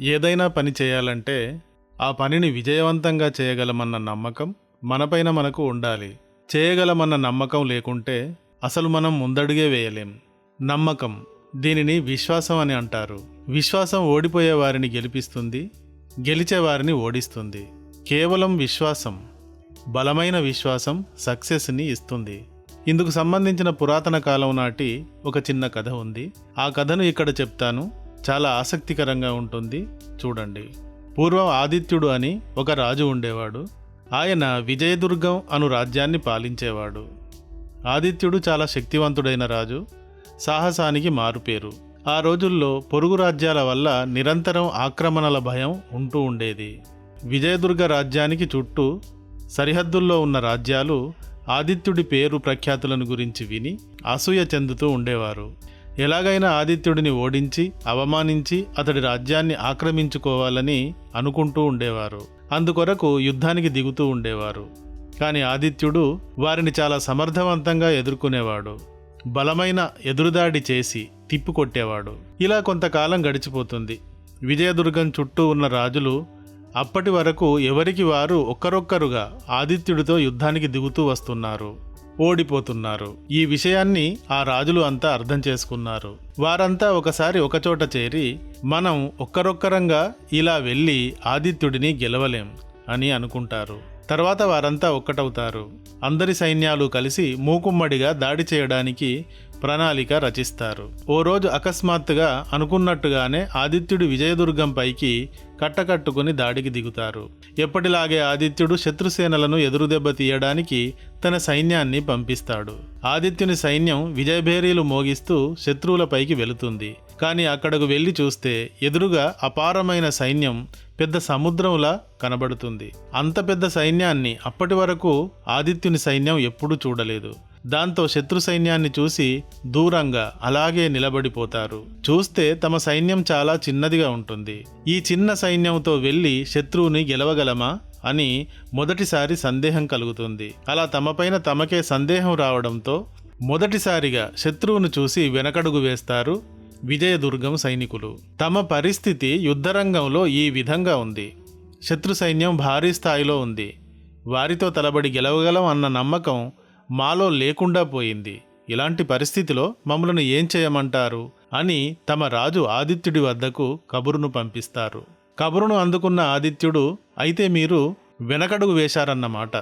ఏదైనా పని చేయాలంటే ఆ పనిని విజయవంతంగా చేయగలమన్న నమ్మకం మనపైన మనకు ఉండాలి. చేయగలమన్న నమ్మకం లేకుంటే అసలు మనం ముందడుగే వేయలేం. నమ్మకం దీనిని విశ్వాసం అని అంటారు. విశ్వాసం ఓడిపోయే వారిని గెలిపిస్తుంది గెలిచే వారిని ఓడిస్తుంది. కేవలం విశ్వాసం బలమైన విశ్వాసం సక్సెస్ని ఇస్తుంది. ఇందుకు సంబంధించిన పురాతన కాలం నాటి ఒక చిన్న కథ ఉంది. ఆ కథను ఇక్కడ చెప్తాను. చాలా ఆసక్తికరంగా ఉంటుంది. చూడండి. పూర్వం ఆదిత్యుడు అని ఒక రాజు ఉండేవాడు. ఆయన విజయదుర్గం అను రాజ్యాన్ని పాలించేవాడు. ఆదిత్యుడు చాలా శక్తివంతుడైన రాజు. సాహసానికి మారుపేరు. ఆ రోజుల్లో పొరుగు రాజ్యాల వల్ల నిరంతరం ఆక్రమణల భయం ఉంటూ ఉండేది. విజయదుర్గ రాజ్యానికి చుట్టూ సరిహద్దుల్లో ఉన్న రాజ్యాలు ఆదిత్యుడి పేరు ప్రఖ్యాతులను గురించి విని అసూయ చెందుతూ ఉండేవారు. ఎలాగైనా ఆదిత్యుడిని ఓడించి అవమానించి అతడి రాజ్యాన్ని ఆక్రమించుకోవాలని అనుకుంటూ ఉండేవారు. అందుకొరకు యుద్ధానికి దిగుతూ ఉండేవారు. కానీ ఆదిత్యుడు వారిని చాలా సమర్థవంతంగా ఎదుర్కొనేవాడు. బలమైన ఎదురుదాడి చేసి తిప్పికొట్టేవాడు ఇలా కొంతకాలం గడిచిపోతుంది. విజయదుర్గం చుట్టూ ఉన్న రాజులు అప్పటి వరకు ఎవరికి వారు ఒక్కరొక్కరుగా ఆదిత్యుడితో యుద్ధానికి దిగుతూ వస్తున్నారు. ఓడిపోతున్నారు. ఈ విషయాన్ని ఆ రాజులు అంతా అర్థం చేసుకున్నారు. వారంతా ఒకసారి ఒకచోట చేరి మనం ఒక్కరొక్కరంగా ఇలా వెళ్ళి ఆదిత్యుడిని గెలవలేం అని అనుకుంటారు. తర్వాత వారంతా ఒక్కటవుతారు. అందరి సైన్యాలు కలిసి మూకుమ్మడిగా దాడి చేయడానికి ప్రణాళిక రచిస్తారు. ఓ రోజు అకస్మాత్తుగా అనుకున్నట్టుగానే ఆదిత్యుడు విజయదుర్గం పైకి కట్టకట్టుకుని దాడికి దిగుతారు. ఎప్పటిలాగే ఆదిత్యుడు శత్రుసేనలను ఎదురుదెబ్బ తీయడానికి తన సైన్యాన్ని పంపిస్తాడు. ఆదిత్యుని సైన్యం విజయభేరీలు మోగిస్తూ శత్రువులపైకి వెళుతుంది. కానీ అక్కడకు వెళ్ళి చూస్తే ఎదురుగా అపారమైన సైన్యం పెద్ద సముద్రంలా కనబడుతుంది. అంత పెద్ద సైన్యాన్ని అప్పటి వరకు ఆదిత్యుని సైన్యం ఎప్పుడూ చూడలేదు. దాంతో శత్రు సైన్యాన్ని చూసి దూరంగా అలాగే నిలబడిపోతారు. చూస్తే తమ సైన్యం చాలా చిన్నదిగా ఉంటుంది. ఈ చిన్న సైన్యంతో వెళ్ళి శత్రువుని గెలవగలమా? అని మొదటిసారి సందేహం కలుగుతుంది. అలా తమపైన తమకే సందేహం రావడంతో మొదటిసారిగా శత్రువును చూసి వెనకడుగు వేస్తారు విజయదుర్గం సైనికులు. తమ పరిస్థితి యుద్ధరంగంలో ఈ విధంగా ఉంది. శత్రు సైన్యం భారీ స్థాయిలో ఉంది. వారితో తలబడి గెలవగలం అన్న నమ్మకం మాలో లేకుండా పోయింది. ఇలాంటి పరిస్థితిలో మమ్మలను ఏం చేయమంటారు? అని తమ రాజు ఆదిత్యుడి వద్దకు కబురును పంపిస్తారు. కబురును అందుకున్న ఆదిత్యుడు అయితే మీరు వెనకడుగు వేశారన్నమాట.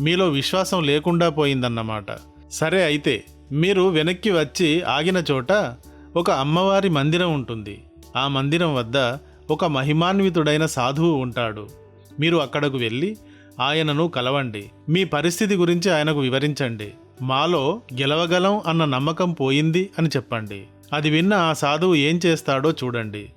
మీలో విశ్వాసం లేకుండా పోయిందన్నమాట. సరే అయితే మీరు వెనక్కి వచ్చి ఆగిన చోట ఒక అమ్మవారి మందిరం ఉంటుంది. ఆ మందిరం వద్ద ఒక మహిమాన్వితుడైన సాధువు ఉంటాడు. మీరు అక్కడకు వెళ్ళి ఆయనను కలవండి. మీ పరిస్థితి గురించి ఆయనకు వివరించండి. మాలో గెలవగలం అన్న నమ్మకం పోయింది అని చెప్పండి. అది విన్న ఆ సాధువు ఏం చేస్తాడో చూడండి.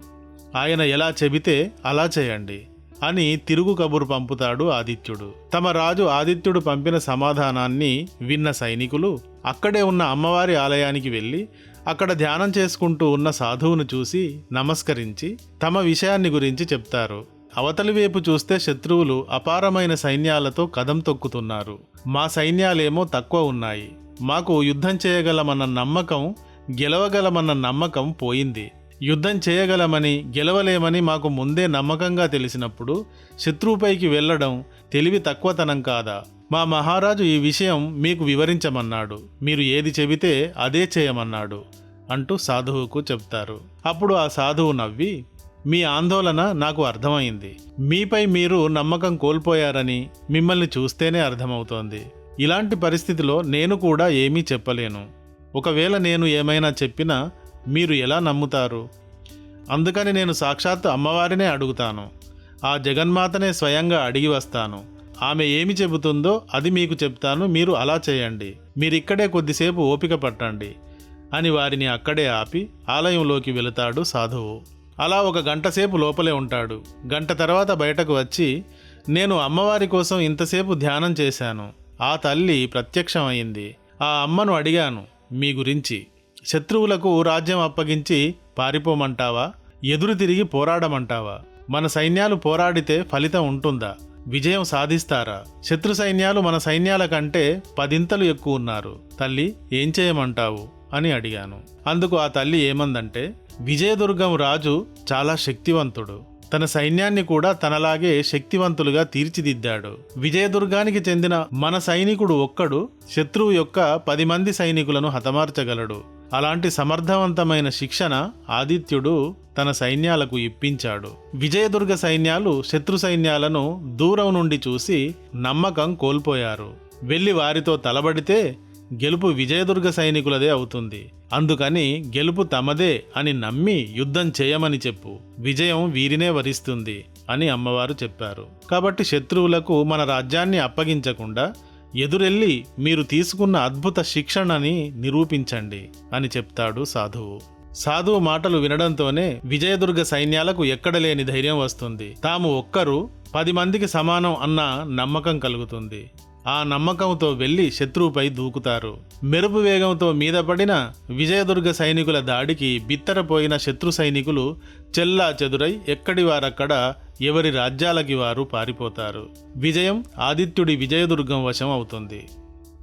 ఆయన ఎలా చెబితే అలా చేయండి అని తిరుగు కబురు పంపుతాడు ఆదిత్యుడు. తమ రాజు ఆదిత్యుడు పంపిన సమాధానాన్ని విన్న సైనికులు అక్కడే ఉన్న అమ్మవారి ఆలయానికి వెళ్ళి అక్కడ ధ్యానం చేసుకుంటూ ఉన్న సాధువును చూసి నమస్కరించి తమ విషయాన్ని గురించి చెప్తారు. అవతలి వైపు చూస్తే శత్రువులు అపారమైన సైన్యాలతో కదం తొక్కుతున్నారు. మా సైన్యాలేమో తక్కువ ఉన్నాయి. మాకు యుద్ధం చేయగలమన్న నమ్మకం గెలవగలమన్న నమ్మకం పోయింది. యుద్ధం చేయగలమని గెలవలేమని మాకు ముందే నమ్మకంగా తెలిసినప్పుడు శత్రువుపైకి వెళ్ళడం తెలివి తక్కువతనం కాదా? మా మహారాజు ఈ విషయం మీకు వివరించమన్నాడు. మీరు ఏది చెబితే అదే చేయమన్నాడు అంటూ సాధువుకు చెప్తారు. అప్పుడు ఆ సాధువు నవ్వి మీ ఆందోళన నాకు అర్థమైంది. మీపై మీరు నమ్మకం కోల్పోయారని మిమ్మల్ని చూస్తేనే అర్థమవుతోంది. ఇలాంటి పరిస్థితిలో నేను కూడా ఏమీ చెప్పలేను. ఒకవేళ నేను ఏమైనా చెప్పినా మీరు ఎలా నమ్ముతారు? అందుకని నేను సాక్షాత్తు అమ్మవారినే అడుగుతాను. ఆ జగన్మాతనే స్వయంగా అడిగి వస్తాను. ఆమె ఏమి చెబుతుందో అది మీకు చెప్తాను మీరు అలా చేయండి. మీరిక్కడే కొద్దిసేపు ఓపిక పట్టండి అని వారిని అక్కడే ఆపి ఆలయంలోకి వెళతాడు సాధువు. అలా ఒక గంట సేపు లోపలే ఉంటాడు. గంట తర్వాత బయటకు వచ్చి నేను అమ్మవారి కోసం ఇంతసేపు ధ్యానం చేశాను. ఆ తల్లి ప్రత్యక్షమైంది ఆ అమ్మను అడిగాను మీ గురించి. శత్రువులకు రాజ్యం అప్పగించి పారిపోమంటావా? ఎదురు తిరిగి పోరాడమంటావా? మన సైన్యాలు పోరాడితే ఫలితం ఉంటుందా? విజయం సాధిస్తారా? శత్రు సైన్యాలు మన సైన్యాల కంటే పదింతలు ఎక్కువ ఉన్నారు తల్లి ఏం చేయమంటావు? అని అడిగాను. అందుకు ఆ తల్లి ఏమందంటే విజయదుర్గం రాజు చాలా శక్తివంతుడు. తన సైన్యాన్ని కూడా తనలాగే శక్తివంతులుగా తీర్చిదిద్దాడు. విజయదుర్గానికి చెందిన మన సైనికుడు ఒక్కడు శత్రువు యొక్క పది మంది సైనికులను హతమార్చగలడు. అలాంటి సమర్థవంతమైన శిక్షణ ఆదిత్యుడు తన సైన్యాలకు ఇప్పించాడు. విజయదుర్గ సైన్యాలు శత్రు సైన్యాలను దూరం నుండి చూసి నమ్మకం కోల్పోయారు. వెళ్ళి వారితో తలబడితే గెలుపు విజయదుర్గ సైనికులదే అవుతుంది. అందుకని గెలుపు తమదే అని నమ్మి యుద్ధం చేయమని చెప్పు. విజయం వీరినే వరిస్తుంది అని అమ్మవారు చెప్పారు. కాబట్టి శత్రువులకు మన రాజ్యాన్ని అప్పగించకుండా ఎదురెళ్ళి మీరు తీసుకున్న అద్భుత శిక్షణని నిరూపించండి అని చెప్తాడు సాధువు. సాధువు మాటలు వినడంతోనే విజయదుర్గ సైన్యాలకు ఎక్కడ లేని ధైర్యం వస్తుంది. తాము ఒక్కరు పది మందికి సమానం అన్న నమ్మకం కలుగుతుంది. ఆ నమ్మకంతో వెళ్ళి శత్రువుపై దూకుతారు. మెరుపు వేగంతో మీద పడిన విజయదుర్గ సైనికుల దాడికి బిత్తరపోయిన శత్రు సైనికులు చెల్లా చెదురై ఎక్కడి వారక్కడ ఎవరి రాజ్యాలకి వారు పారిపోతారు. విజయం ఆదిత్యుడి విజయదుర్గం వశం అవుతుంది.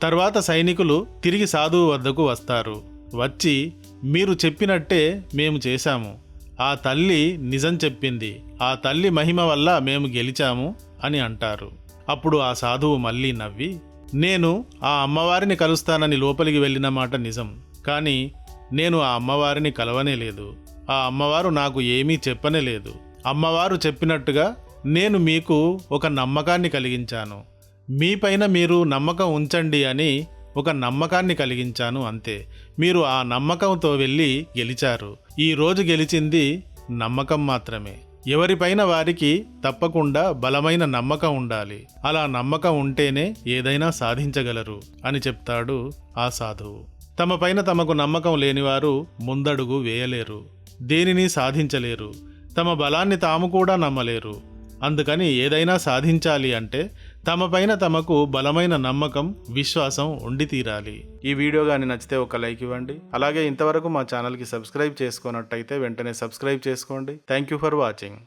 తర్వాత సైనికులు తిరిగి సాధువు వద్దకు వస్తారు. వచ్చి మీరు చెప్పినట్టే మేము చేశాము. ఆ తల్లి నిజం చెప్పింది. ఆ తల్లి మహిమ వల్ల మేము గెలిచాము అని అంటారు. అప్పుడు ఆ సాధువు మళ్ళీ నవ్వి నేను ఆ అమ్మవారిని కలుస్తానని లోపలికి వెళ్ళిన మాట నిజం కానీ నేను ఆ అమ్మవారిని కలవనే లేదు. ఆ అమ్మవారు నాకు ఏమీ చెప్పనే లేదు. అమ్మవారు చెప్పినట్టుగా నేను మీకు ఒక నమ్మకాన్ని కలిగించాను. మీపైన మీరు నమ్మకం ఉంచండి అని ఒక నమ్మకాన్ని కలిగించాను అంతే. మీరు ఆ నమ్మకంతో వెళ్ళి గెలిచారు. ఈరోజు గెలిచింది నమ్మకం మాత్రమే. ఎవరిపైన వారికి తప్పకుండా బలమైన నమ్మకం ఉండాలి. అలా నమ్మకం ఉంటేనే ఏదైనా సాధించగలరు అని చెప్తాడు ఆ సాధువు. తమపైన తమకు నమ్మకం లేనివారు ముందడుగు వేయలేరు. దేనిని సాధించలేరు. తమ బలాన్ని తాము కూడా నమ్మలేరు. అందుకని ఏదైనా సాధించాలి అంటే తమపైన తమకు బలమైన నమ్మకం విశ్వాసం ఉండి తీరాలి. ఈ వీడియో కానీ నచ్చితే ఒక లైక్ ఇవ్వండి. అలాగే ఇంతవరకు మా ఛానల్కి సబ్స్క్రైబ్ చేసుకున్నట్టయితే వెంటనే సబ్స్క్రైబ్ చేసుకోండి. Thank you for watching.